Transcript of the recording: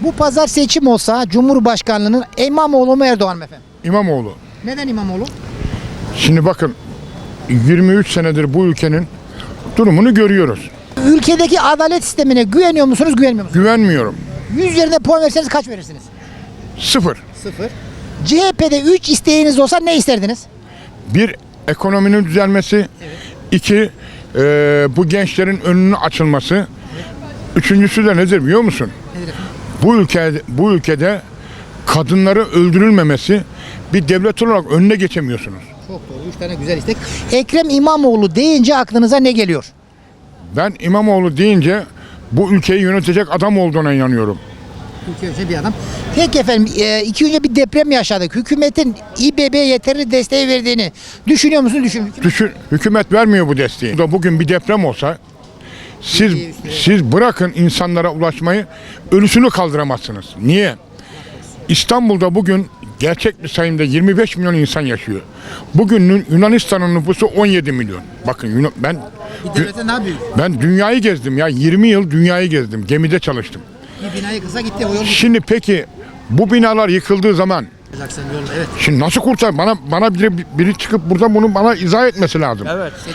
Bu pazar seçim olsa Cumhurbaşkanlığının İmamoğlu mu Erdoğan mı efendim? İmamoğlu. Neden İmamoğlu? Şimdi bakın 23 senedir bu ülkenin durumunu görüyoruz. Ülkedeki adalet sistemine güveniyor musunuz, güvenmiyor musunuz? Güvenmiyorum. 100 üzerinde puan verseniz kaç verirsiniz? Sıfır. Sıfır. CHP'de 3 isteğiniz olsa ne isterdiniz? Bir, ekonominin düzelmesi. iki eee, bu gençlerin önünün açılması. Üçüncüsü de nedir biliyor musun? Nedir efendim? Bu ülke bu ülkede kadınları öldürülmemesi bir devlet olarak önüne geçemiyorsunuz. Çok doğru. 3 tane güzel istek. Ekrem İmamoğlu deyince aklınıza ne geliyor? Ben İmamoğlu deyince bu ülkeyi yönetecek adam olduğuna inanıyorum. Önce bir adam. Peki efendim, e, iki önce bir deprem yaşadık. Hükümetin İBB'ye yeterli desteği verdiğini düşünüyor musunuz? Düşün. Düşün, hükümet vermiyor bu desteği. Bugün bir deprem olsa siz siz bırakın insanlara ulaşmayı ölüsünü kaldıramazsınız. Niye? İstanbul'da bugün gerçek bir sayımda 25 milyon insan yaşıyor. Bugün Yunanistan'ın nüfusu 17 milyon. Bakın Yunan- ben ben dünyayı gezdim ya 20 yıl dünyayı gezdim. Gemide çalıştım. Bir bina yıkılsa gitti. O yol Şimdi peki bu binalar yıkıldığı zaman şimdi nasıl kurtar? Bana bana biri, biri çıkıp burada bunu bana izah etmesi lazım. Evet.